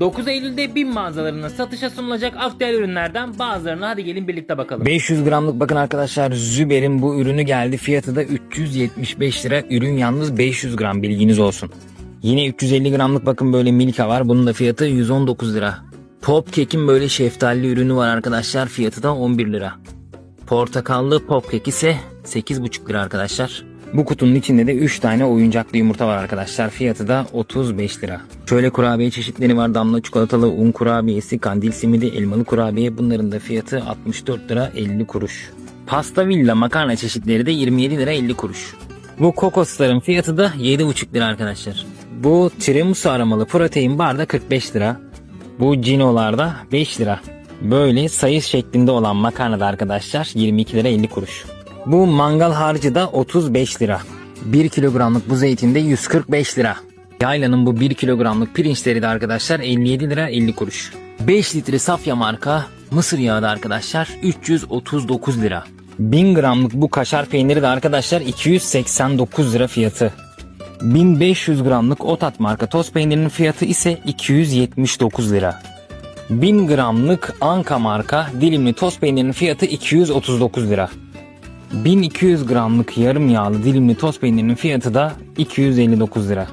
9 Eylül'de BİM mağazalarında satışa sunulacak aktüel ürünlerden bazılarına hadi gelin birlikte bakalım. 500 gramlık bakın arkadaşlar Züber'in bu ürünü geldi. Fiyatı da 375 lira. Ürün yalnız 500 gram bilginiz olsun. Yine 350 gramlık bakın böyle Milka var. Bunun da fiyatı 119 lira. Pop Cake'in böyle şeftali ürünü var arkadaşlar. Fiyatı da 11 lira. Portakallı Pop Cake ise 8,5 lira arkadaşlar. Bu kutunun içinde de 3 tane oyuncaklı yumurta var arkadaşlar. Fiyatı da 35 lira. Şöyle kurabiye çeşitleri var. Damla çikolatalı un kurabiyesi, kandil simidi, elmalı kurabiye. Bunların da fiyatı 64 lira 50 kuruş. Pasta villa makarna çeşitleri de 27 lira 50 kuruş. Bu kokosların fiyatı da 7,5 lira arkadaşlar. Bu tiramisu aromalı protein bar da 45 lira. Bu cinolarda 5 lira. Böyle sayı şeklinde olan makarna da arkadaşlar 22 lira 50 kuruş. Bu mangal harcı da 35 lira. 1 kilogramlık bu zeytin de 145 lira. Yayla'nın bu 1 kilogramlık pirinçleri de arkadaşlar 57 lira 50 kuruş. 5 litre safya marka mısır yağı da arkadaşlar 339 lira. 1000 gramlık bu kaşar peyniri de arkadaşlar 289 lira fiyatı. 1500 gramlık Otat marka toz peynirinin fiyatı ise 279 lira. 1000 gramlık Anka marka dilimli toz peynirinin fiyatı 239 lira. 1200 gramlık yarım yağlı dilimli toz peynirinin fiyatı da 259 lira.